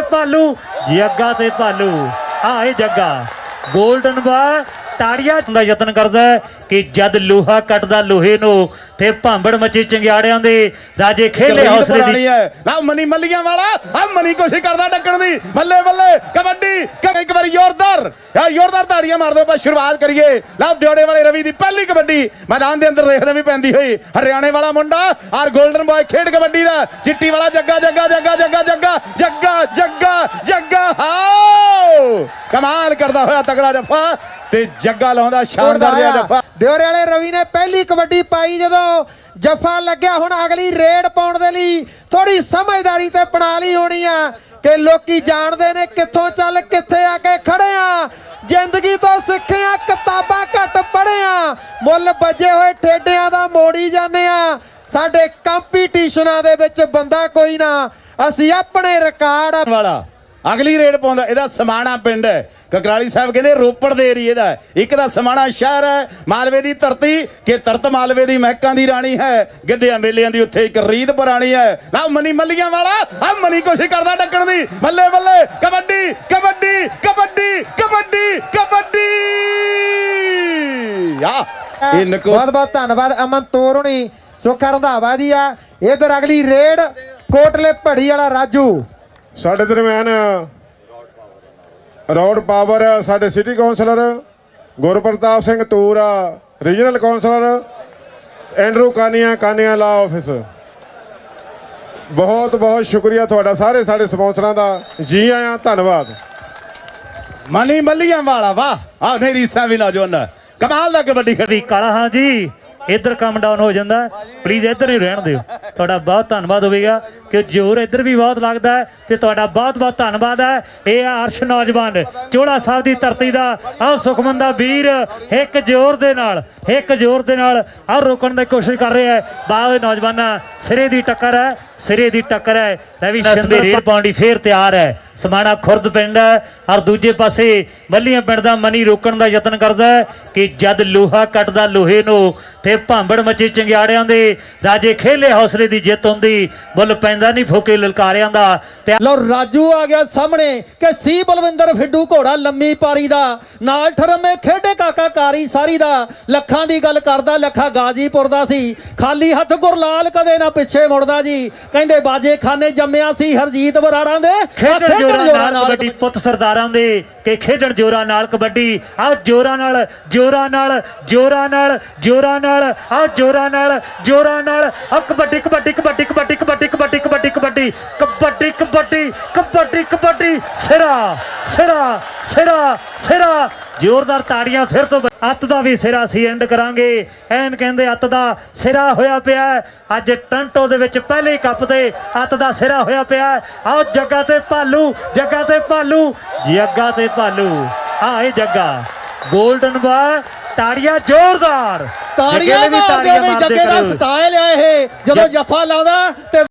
ਤੇ ਭਾਲੂ ਜੱਗਾ ਤੇ ਭਾਲੂ। ਆ ਇਹ ਜੱਗਾ। 골ਡਨ ਬਾ ਤਾੜੀਆਂ ਦਾ ਯਤਨ ਕਰਦਾ ਹੈ ਕਿ ਜਦ ਲੋਹਾ ਕੱਟਦਾ ਲੋਹੇ ਨੂੰ ਤੇ ਭਾਂਬੜ ਮਚੇ ਚੰਗਿਆੜਿਆਂ ਦੇ ਰਾਜੇ ਖੇਲੇ ਹੌਸਲੇ ਦੀ। ਹੈ। ਨਾ ਮਨੀ ਮੱਲੀਆਂ ਵਾਲਾ ਆ ਮਨੀ ਕੋਸ਼ਿਸ਼ ਕਰਦਾ ਡੱਕਣ ਦੀ। ਬੱਲੇ ਬੱਲੇ ਕਬੱਡੀ ਇੱਕ ਵਾਰੀ ਜ਼ੋਰਦਾਰ। ਆ ਜ਼ੋਰਦਾਰ ਤਾੜੀਆਂ ਮਾਰ ਦਿਓ ਆਪਾਂ ਸ਼ੁਰੂਆਤ ਕਰੀਏ। ਲਓ ਦਿਓੜੇ ਵਾਲੇ ਰਵੀ ਦੀ ਪਹਿਲੀ ਕਬੱਡੀ ਮੈਦਾਨ ਦੇ ਅੰਦਰ ਦੇਖਦੇ ਵੀ ਪੈਂਦੀ ਹੋਈ। ਹਰਿਆਣੇ ਵਾਲਾ ਮੁੰਡਾ ਔਰ 골ਡਨ ਬॉय ਖੇਡ ਕਬੱਡੀ ਦਾ। ਚਿੱਟੀ ਵਾਲਾ ਜੱਗਾ ਜੱਗਾ ਜੱਗਾ ਜੱਗਾ ਜੱਗਾ ਜੱਗਾ ਜੱਗਾ ਜੱਗਾ ਹਾਓ ਕਮਾਲ ਕਰਦਾ ਹੋਇਆ ਤਗੜਾ ਜੱਫਾ ਤੇ ਜੱਗਾ ਲਾਉਂਦਾ ਸ਼ਾਨਦਾਰ ਜਿਹਾ ਜੱਫਾ। ਦਿਓਰੇ ਵਾਲੇ ਰਵੀ ਨੇ ਪਹਿਲੀ ਕਬੱਡੀ ਪਾਈ ਜਦੋਂ ਜੱਫਾ ਲੱਗਿਆ ਹੁਣ ਅਗਲੀ ਰੇਡ ਪਾਉਣ ਦੇ ਲਈ ਥੋੜੀ ਸਮਝਦਾਰੀ ਤੇ ਬਣਾ ਲਈ ਹੋਣੀ ਆ ਕਿ ਲੋਕੀ ਜਾਣਦੇ ਨੇ ਕਿੱਥੋਂ ਚੱਲ ਕਿੱਥੇ ਆ ਕੇ ਖੜੇ ਆ। ਜ਼ਿੰਦਗੀ ਤੋਂ ਸਿੱਖਿਆ ਕਿਤਾਬਾਂ ਘੱਟ ਪੜ੍ਹਿਆ ਮੁੱਲ ਵੱਜੇ ਹੋਏ ਠੇਡਿਆਂ ਦਾ ਮੋੜੀ ਜਾਂਦੇ ਆ। ਸਾਡੇ ਕੰਪੀਟੀਸ਼ਨਾਂ ਦੇ ਵਿੱਚ ਬੰਦਾ ਕੋਈ ਨਾ ਅਸੀਂ ਆਪਣੇ ਰਿਕਾਰਡ ਵਾਲਾ। ਅਗਲੀ ਰੇਡ ਪਾਉਂਦਾ ਇਹਦਾ ਸਮਾਣਾ ਪਿੰਡ ਹੈ। ਕਕਰਾਲੀ ਸਾਹਿਬ ਕਹਿੰਦੇ ਰੋਪੜ ਦੇ ਏਰੀਏ ਦਾ। ਇੱਕ ਦਾ ਸਮਾਣਾ ਸ਼ਹਿਰ ਹੈ ਮਾਲਵੇ ਦੀ ਧਰਤੀ ਕਿ ਤਰਤ ਮਾਲਵੇ ਦੀ ਮਹਿਕਾਂ ਦੀ ਰਾਣੀ ਹੈ। ਗਿੱਧਿਆਂ ਮੇਲਿਆਂ ਦੀ ਉੱਥੇ ਇੱਕ ਰੀਤ ਪੁਰਾਣੀ ਹੈ। ਨਾ ਮਨੀ ਮੱਲੀਆਂ ਵਾਲਾ ਆ ਮਨੀ ਕੋਸ਼ਿਸ਼ ਕਰਦਾ ਡੱਕਣ ਦੀ। ਬੱਲੇ ਬੱਲੇ ਕਬੱਡੀ ਕਬੱਡੀ ਕਬੱਡੀ ਕਬੱਡੀ ਕਬੱਡੀ! ਆ ਇਹ ਨਕੋ ਬਹੁਤ ਬਹੁਤ ਧੰਨਵਾਦ ਅਮਨ ਤੋਰ ਹੁਣੀ। ਸੁੱਖਾ ਰੰਧਾਵਾ ਜੀ ਆ। ਇਧਰ ਅਗਲੀ ਰੇਡ ਕੋਟਲੇ ਭੜੀ ਵਾਲਾ ਰਾਜੂ। ਸਾਡੇ ਦਰਮਿਆਨ ਰੌਡ ਪਾਵਰ ਸਾਡੇ city councillor Gurpartap Singh Toor regional councillor Andrew Kania Kania law office. ਬਹੁਤ ਬਹੁਤ ਸ਼ੁਕਰੀਆ ਤੁਹਾਡਾ ਸਾਰੇ ਸਾਡੇ ਸਪਾਂਸਰਾਂ ਦਾ। ਜੀ ਆਇਆਂ ਧੰਨਵਾਦ। ਮਨੀ ਮੱਲੀਆਂ ਵਾਲਾ ਵਾਹ। ਆ ਨਹੀਂ ਰੀਸਾਂ ਵੀ ਨਾ ਜੋਨ ਕਮਾਲ ਦਾ ਕਬੱਡੀ ਖੇਡ। ਕਾਲਾ ਹਾਂ ਜੀ। ਇੱਧਰ ਕੰਮ ਡਾਊਨ ਹੋ ਜਾਂਦਾ। ਪਲੀਜ਼ ਇੱਧਰ ਹੀ ਰਹਿਣ ਦਿਓ। ਤੁਹਾਡਾ ਬਹੁਤ ਧੰਨਵਾਦ ਹੋਵੇਗਾ ਕਿ ਜੋਰ ਇੱਧਰ ਵੀ ਬਹੁਤ ਲੱਗਦਾ ਹੈ ਤੇ ਤੁਹਾਡਾ ਬਹੁਤ ਬਹੁਤ ਧੰਨਵਾਦ ਹੈ। ਇਹ ਆ ਅਰਸ਼ ਨੌਜਵਾਨ ਚੋੜਾ ਸਾਹਿਬ ਦੀ ਧਰਤੀ ਦਾ ਆਹ ਸੁਖਮੰਦਾ ਵੀਰ ਇੱਕ ਜ਼ੋਰ ਦੇ ਨਾਲ ਇੱਕ ਜ਼ੋਰ ਦੇ ਨਾਲ ਆਹ ਰੋਕਣ ਦੀ ਕੋਸ਼ਿਸ਼ ਕਰ ਰਿਹਾ ਹੈ। ਬਾਅਦ ਨੌਜਵਾਨਾਂ ਸਿਰੇ ਦੀ ਟੱਕਰ ਹੈ ਸਿਰੇ ਦੀ ਟੱਕਰ ਹੈ। ਰਵੀ ਸ਼ੰਦੇ ਰੇਡ ਪਾਉਣ ਲਈ ਫੇਰ ਤਿਆਰ ਹੈ। ਸਮਾਣਾ ਖੁਰਦ ਪਿੰਡ ਹੈ ਔਰ ਦੂਜੇ ਪਾਸੇ ਮੱਲੀਆਂ ਪਿੰਡ ਦਾ ਮਨੀ ਰੋਕਣ ਦਾ ਯਤਨ ਕਰਦਾ ਹੈ ਕਿ ਜਦ ਲੋਹਾ ਕੱਟਦਾ ਲੋਹੇ ਨੂੰ ਤੇ ਭਾਂਬੜ ਮਚੇ ਚੰਗਿਆੜਿਆਂ ਦੇ ਰਾਜੇ ਖੇਲੇ ਹੌਸਲੇ ਦੀ ਜਿੱਤ ਹੁੰਦੀ ਮੁੱਲ ਪੈਂਦਾ ਨਹੀਂ ਫੋਕੇ ਲਲਕਾਰਿਆਂ ਦਾ। ਲਓ ਰਾਜੂ ਆ ਗਿਆ ਸਾਹਮਣੇ ਕਿ ਸੀ ਬਲਵਿੰਦਰ ਫਿੱਡੂ ਘੋੜਾ ਲੰਮੀ ਪਾਰੀ ਦਾ। ਨਾਲ ਠਰਮੇ ਖੇਡੇ ਕਾਕਾ ਕਾਰੀ ਸਾਰੀ ਦਾ। ਲੱਖਾਂ ਦੀ ਗੱਲ ਕਰਦਾ ਲੱਖਾ ਗਾਜੀਪੁਰ ਦਾ ਸੀ। ਖਾਲੀ ਹੱਥ ਗੁਰਲਾਲ ਕਦੇ ਨਾ ਪਿੱਛੇ ਮੁੜਦਾ ਜੀ। ਕਹਿੰਦੇ ਬਾਜੇ ਖਾਨੇ ਜੰਮਿਆ ਸੀ ਹਰਜੀਤ ਬਰਾੜਾਂ ਦੇ। ਆਹ ਖੇਡਣ ਜੋਰਾਂ ਜੋਰਾਂ ਨਾਲ ਕਬੱਡੀ ਪੁੱਤ ਸਰਦਾਰਾਂ ਦੇ ਕਿ ਖੇਡਣ ਜੋਰਾਂ ਨਾਲ ਕਬੱਡੀ। ਆਹ ਜੋਰਾਂ ਨਾਲ ਜੋਰਾਂ ਨਾਲ ਜੋਰਾਂ ਨਾਲ ਜੋਰਾਂ ਨਾਲ ਆਹ ਜੋਰਾਂ ਨਾਲ ਜੋਰਾਂ ਨਾਲ। ਆਹ ਕਬੱਡੀ ਕਬੱਡੀ ਕਬੱਡੀ ਕਬੱਡੀ ਕਬੱਡੀ ਕਬੱਡੀ ਕਬੱਡੀ ਕਬੱਡੀ ਕਬੱਡੀ ਕਬੱਡੀ ਕਬੱਡੀ ਕਬੱਡੀ। ਸਿਰਾ ਸਿਰਾ ਸਿਰਾ ਸਿਰਾ। ਜ਼ੋਰਦਾਰ ਤਾੜੀਆਂ ਫਿਰ ਤੋਂ ਅੱਤ ਦਾ ਵੀ ਸਿਰਾ ਸੀ ਐਂਡ ਕਰਾਂਗੇ। ਐਨ ਕਹਿੰਦੇ ਅੱਤ ਦਾ ਸਿਰਾ ਹੋਇਆ ਪਿਆ। ਅੱਜ ਟੰਟੋ ਦੇ ਵਿੱਚ ਪਹਿਲੇ ਕੱਪ ਤੇ ਅੱਤ ਦਾ ਸਿਰਾ ਹੋਇਆ ਪਿਆ। ਆਓ ਜੱਗਾ ਤੇ ਭਾਲੂ ਜੱਗਾ ਤੇ ਭਾਲੂ। ਜੱਗਾ ਤੇ ਭਾਲੂ। ਆ ਇਹ ਜੱਗਾ। 골ਡਨ ਬਾ ਤਾੜੀਆਂ ਜ਼ੋਰਦਾਰ। ਤਾੜੀਆਂ ਮਾਰਦੇ ਵੀ ਜੱਗੇ ਦਾ। ਸਟਾਈਲ ਆ ਇਹ। ਜਦੋਂ ਜੱਫਾ ਲਾਉਂਦਾ ਤੇ